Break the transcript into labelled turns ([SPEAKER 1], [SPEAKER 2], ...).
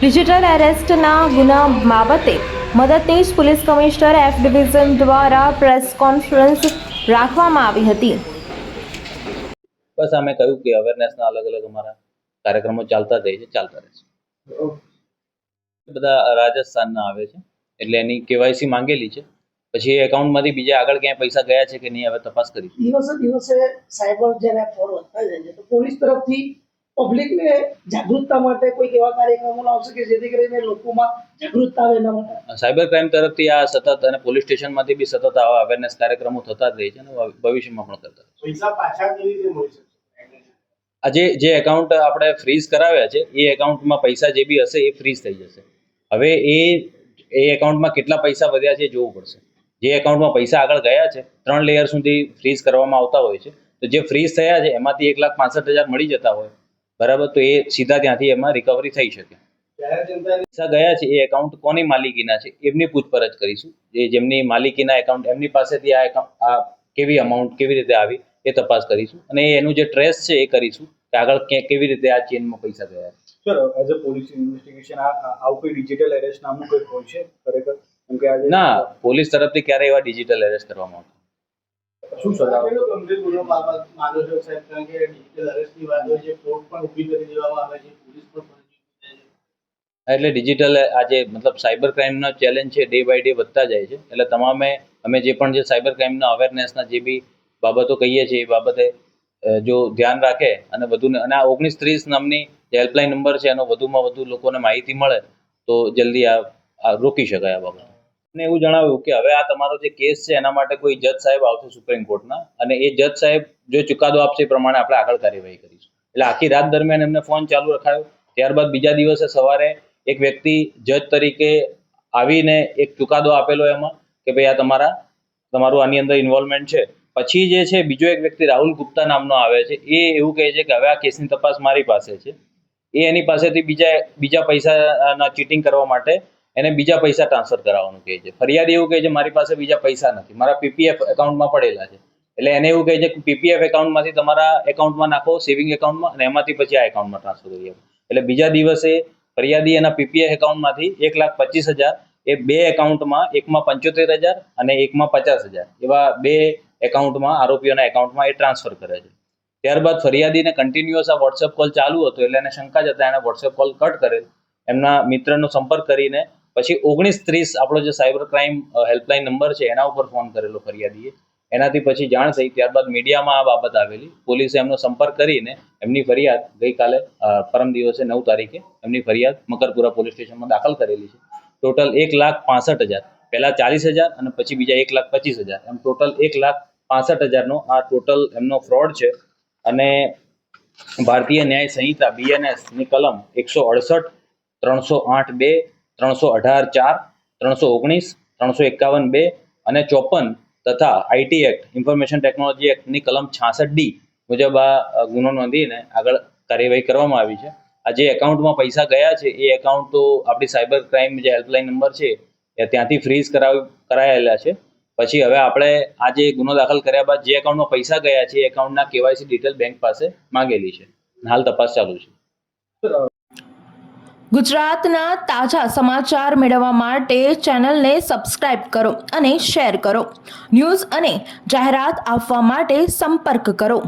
[SPEAKER 1] Digital એરેસ્ટના ગુના બાબતે મદદનીશ પોલીસ કમિશનર એફ ડિવિઝન દ્વારા પ્રેસ કોન્ફરન્સ રાખવામાં આવી હતી.
[SPEAKER 2] બસ અમે કહ્યું કે અવેરનેસના અલગ અલગ અમારા કાર્યક્રમો ચાલતા રહે છે ચાલતા રહે છે. બધા રાજસ્થાનના આવે છે એટલે એની કેવાયસી માંગેલી છે. પછી એ એકાઉન્ટમાંથી બીજા આગળ ક્યાંય પૈસા ગયા છે કે નહીં હવે તપાસ કરી
[SPEAKER 3] દિવસે દિવસે સાયબર જ્યારે ફોન વધતા જાય છે તો પોલીસ તરફથી પબ્લિકને જાગૃતતા માટે કોઈ એવા કાર્યક્રમો લાવશે કે જેથી કરીને લોકોમાં જાગૃતતા આવે એના માટે?
[SPEAKER 2] સાયબર ક્રાઇમ તરફથી આ સતત અને પોલીસ સ્ટેશનમાંથી બી સતત આવા અવેરનેસ કાર્યક્રમો થતા જ રહે છે અને ભવિષ્યમાં પણ કરતા
[SPEAKER 4] પૈસા પાછા કેવી રીતે મળી શકે?
[SPEAKER 2] આજે જે એકાઉન્ટ આપણે ફ્રીઝ કરાવ્યા છે એ એકાઉન્ટમાં પૈસા જે બી હશે એ ફ્રીઝ થઈ જશે. હવે એ એ એકાઉન્ટમાં કેટલા પૈસા વધ્યા છે એ જોવું પડશે. જે એકાઉન્ટમાં પૈસા આગળ ગયા છે ત્રણ લેયર સુધી ફ્રીઝ કરવામાં આવતા હોય છે. તો જે ફ્રીઝ થયા છે એમાંથી એક લાખ પાસઠ હજાર મળી જતા હોય. બરાબર? તો એ સીધા ત્યાંથી એમાં રિકવરી થઈ શકે. પૈસા ગયા છે એ એકાઉન્ટ કોની માલિકીના છે એમની પૂછપરછ કરીશું. જે જેમની માલિકીના એકાઉન્ટ એમની પાસેથી આ એકાઉન્ટ આ કેવી અમાઉન્ટ કેવી રીતે આવી એ તપાસ કરીશું. અને એનું જે ટ્રેસ છે એ કરીશું કે આગળ કેવી રીતે આ ચેનમાં પૈસા ગયા છે.
[SPEAKER 5] Sir as a police investigation આવું કોઈ ડિજિટલ એરેસ્ટ નામનું કોઈ હોય છે ખરેખર?
[SPEAKER 2] ના પોલીસ તરફથી ક્યારેય એવા ડિજિટલ એરેસ્ટ કરવામાં આવતા
[SPEAKER 5] શું સલાહ
[SPEAKER 4] ગંભીર ગુનો બાબત માનો છો સાહેબ? કારણ કે ડિજિટલ અરેસ્ટની વાત હોય છે કોર્ટ પણ ઊભી કરી દેવામાં આવે છે પોલીસ પણ ફરજી જાય છે.
[SPEAKER 2] એટલે ડિજિટલ આજે મતલબ સાયબર ક્રાઇમનો ચેલેન્જ છે ડે બાય ડે વધતા જાય છે. એટલે તમામે અમે જે પણ જે સાયબર ક્રાઇમના અવેરનેસના જે બી બાબતો કહીએ છીએ એ બાબતે જો ધ્યાન રાખે અને વધુ અને આ ઓગણીસ ત્રીસ નામની જે હેલ્પલાઇન નંબર છે એનો વધુમાં વધુ લોકોને માહિતી મળે તો જલ્દી આ આ રોકી શકાય આ બાબત. અને એવું જણાવ્યું કે હવે આ તમારો જે કેસ છે, એના માટે કોઈ જજ સાહેબ આવશે સુપ્રીમ કોર્ટના અને એ જજ સાહેબ જો ચુકાદો આપશે એ પ્રમાણે આપણે આગળ કાર્યવાહી કરીશું. એટલે આખી રાત દરમિયાન એમને ફોન ચાલુ રખાયો. ત્યારબાદ બીજા દિવસે સવારે એક વ્યક્તિ જજ તરીકે આવીને એક ચુકાદો આપેલો એમાં કે ભાઈ આ તમારા, તમારું આની અંદર ઇન્વોલ્વમેન્ટ છે. પછી જે છે, બીજો એક વ્યક્તિ રાહુલ ગુપ્તા નામનો આવે છે, એ એવું કહે છે કે હવે આ કેસની તપાસ મારી પાસે છે. એ એની પાસેથી બીજા બીજા પૈસાના ચીટિંગ કરવા માટે એને બીજા પૈસા ટ્રાન્સફર કરાવવાનું કહે છે. ફરિયાદી એવું કહે છે, મારી પાસે બીજા પૈસા નથી. મારા પીપીએફ એકાઉન્ટમાં પડેલા છે. એટલે એને એવું કહે છે કે પીપીએફ એકાઉન્ટમાંથી તમારા એકાઉન્ટમાં નાખો સેવિંગ એકાઉન્ટમાં અને એમાંથી પછી આ એકાઉન્ટમાં ટ્રાન્સફર કરી આપો. એટલે બીજા દિવસે ફરિયાદી એના પીપીએફ એકાઉન્ટમાંથી એક લાખ પચીસ હજાર, એ બે એકાઉન્ટમાં એકમાં પંચોતેર હજાર અને એકમાં પચાસ હજાર. એવા બે એકાઉન્ટમાં આરોપીઓના એકાઉન્ટમાં એ ટ્રાન્સફર કરે છે. ત્યારબાદ ફરિયાદીને કન્ટિન્યુઅસ આ વોટ્સએપ કોલ ચાલુ હતો, એટલે એને શંકા જતા એને વોટ્સએપ કોલ કટ કરેલ. એમના મિત્રનો સંપર્ક કરીને પછી ઓગણીસ ત્રીસ આપણો જે સાયબર ક્રાઇમ હેલ્પલાઇન નંબર છે, એના ઉપર ફોન કરેલો ફરિયાદીએ. એનાથી પછી જાણ થઈ, ત્યારબાદ મીડિયામાં આ બાબત આવેલી. પોલીસે એમનો સંપર્ક કરીને એમની ફરિયાદ ગઈકાલે પરમ દિવસે નવ તારીખે એમની ફરિયાદ મકરપુરા પોલીસ સ્ટેશનમાં દાખલ કરેલી છે. ટોટલ એક લાખ પાસઠ હજાર. પહેલાં ચાલીસ હજાર અને પછી બીજા એક લાખ પચીસ હજાર. એમ ટોટલ એક લાખ પાસઠ હજારનો આ ટોટલ એમનો ફ્રોડ છે. અને ભારતીય ન્યાય સંહિતા બીએનએસની કલમ એકસો અડસઠ, ત્રણસો આઠ બે ત્રણસો અઢાર ચાર, ત્રણસો ઓગણીસ, ત્રણસો એકાવન બે અને ચોપન તથા આઈટી એક્ટ, ઇન્ફોર્મેશન ટેકનોલોજી એક્ટની કલમ છાસઠ ડી મુજબ આ ગુનો નોંધીને આગળ કાર્યવાહી કરવામાં આવી છે. આ જે એકાઉન્ટમાં પૈસા ગયા છે, એ એકાઉન્ટ તો આપણી સાયબર ક્રાઇમ જે હેલ્પલાઇન નંબર છે, એ ત્યાંથી ફ્રીઝ કરાવ, કરાયેલા છે. પછી હવે આપણે આ જે ગુનો દાખલ કર્યા બાદ જે એકાઉન્ટમાં પૈસા ગયા છે, એ એકાઉન્ટના કેવાયસી ડિટેલ બેંક પાસે માંગેલી છે. હાલ તપાસ ચાલુ છે.
[SPEAKER 1] ગુજરાતના તાજા સમાચાર મેળવવા માટે ચેનલને સબસ્ક્રાઇબ કરો અને શેર કરો. ન્યૂઝ અને જાહેરાત આપવા માટે સંપર્ક કરો.